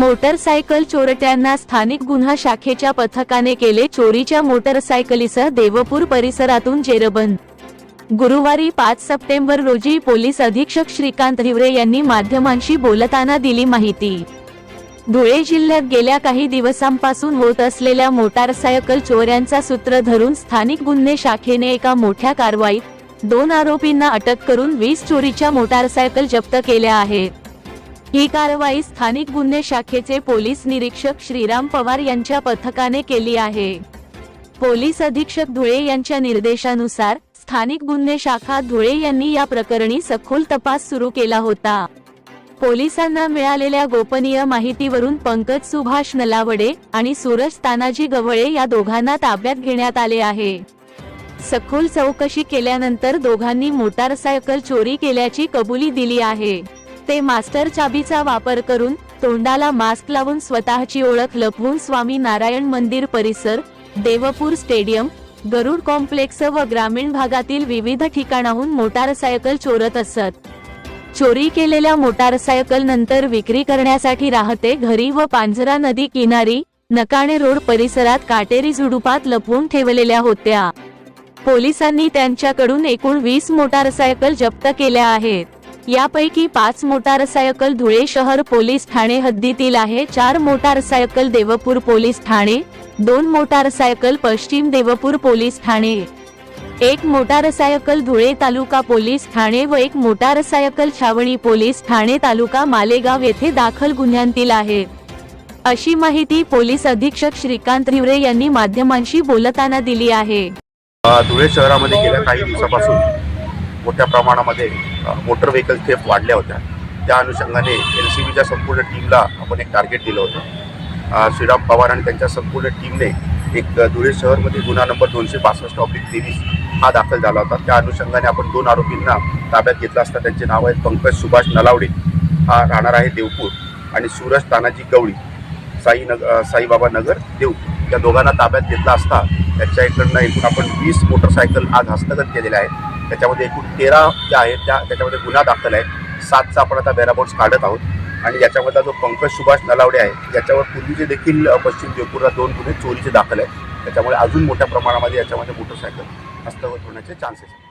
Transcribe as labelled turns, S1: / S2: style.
S1: Motorcycle चोरट्यांना स्थानिक गुन्हा शाखेच्या पथकाने केले चोरीच्या मोटरसायकलीसह देवपूर परिसरातून जेरबंद. गुरुवारी पाच सप्टेंबर रोजी पोलीस अधीक्षक श्रीकांत हिवरे यांनी माध्यमांशी बोलताना दिली माहिती. धुळे जिल्ह्यात गेल्या काही दिवसांपासून होत असलेल्या मोटारसायकल चोऱ्यांचा सूत्र धरून स्थानिक गुन्हे शाखेने एका मोठ्या कारवाईत दोन आरोपींना अटक करून वीस चोरीच्या मोटारसायकल जप्त केल्या आहेत. ही कारवाई स्थानिक गुन्हे शाखेचे पोलीस निरीक्षक श्रीराम पवार यांच्या पथकाने केली आहे. पोलीस अधीक्षक धुळे यांच्या निर्देशानुसार स्थानिक गुन्हे शाखा धुळे यांनी या प्रकरणी सखोल तपास सुरू केला होता. पोलिसांना मिळालेल्या गोपनीय माहितीवरून पंकज सुभाष नलावडे आणि सूरज तानाजी गवळे या दोघांना ताब्यात घेण्यात आले आहे. सखोल चौकशी केल्यानंतर दोघांनी मोटारसायकल चोरी केल्याची कबुली दिली आहे. ते मास्टर चाबीचा वापर करून तोंडाला मास्क लावून स्वतःची ओळख लपवून स्वामी नारायण मंदिर परिसर देवपूर स्टेडियम गरुड कॉम्प्लेक्स व ग्रामीण भागातील विविध ठिकाणाहून मोटारसायकल चोरत असत. चोरी केलेल्या मोटारसायकल नंतर विक्री करण्यासाठी राहते घरी व पांझरा नदी किनारी नकाणे रोड परिसरात काटेरी झुडुपात लपवून ठेवलेल्या होत्या. पोलिसांनी त्यांच्याकडून एकूण वीस मोटारसायकल जप्त केल्या आहेत. यापैकी पाच मोटारसायकल धुळे शहर पोलीस ठाणे हद्दीतील आहे. चार मोटारसायकल देवपूर पोलीस ठाणे दोन मोटारसायकल पश्चिम देवपूर पोलीस ठाणे एक मोटारसायकल धुळे तालुका पोलीस ठाणे व एक मोटारसायकल छावणी पोलीस ठाणे तालुका मालेगाव येथे दाखल गुन्ह्यांतील आहे. अशी माहिती पोलीस अधीक्षक श्रीकांत हिवरे यांनी माध्यमांशी बोलताना दिली आहे.
S2: धुळे शहरामध्ये गेल्या काही दिवसापासून मोठ्या प्रमाणामध्ये मोटर व्हेकल थेफ वाढल्या होत्या. त्या अनुषंगाने एल सी बीच्या संपूर्ण टीमला आपण एक टार्गेट दिलं होतं. श्रीराम पवार आणि त्यांच्या संपूर्ण टीमने एक धुळे शहरमध्ये गुन्हा नंबर दोनशे पासष्ट ऑब्लिक तेवीस हा दाखल झाला होता. त्या अनुषंगाने आपण दोन आरोपींना ताब्यात घेतला असता. त्यांचे नाव आहेत पंकज सुभाष नलावडे हा राहणार आहे देवपूर आणि सूरज तानाजी गवळी साई नग साईबाबा नगर देवपूर. या दोघांना ताब्यात घेतला असता त्यांच्या इकडनं एकूण आपण वीस मोटरसायकल आज हस्तगत केलेल्या आहेत. त्याच्यामध्ये एकूण तेरा ज्या आहेत त्या त्याच्यामध्ये गुन्हा दाखल आहे सातचा आपण आता बॅराबोट्स काढत आहोत. आणि याच्यामधला जो पंकज सुभाष नलावडे आहे याच्यावर पूर्वीचे देखील पश्चिम जयपूरला दोन गुन्हे चोरीचे दाखल आहेत. त्याच्यामुळे अजून मोठ्या प्रमाणामध्ये याच्यामध्ये मोटरसायकल हस्तगत होण्याचे चान्सेस आहेत.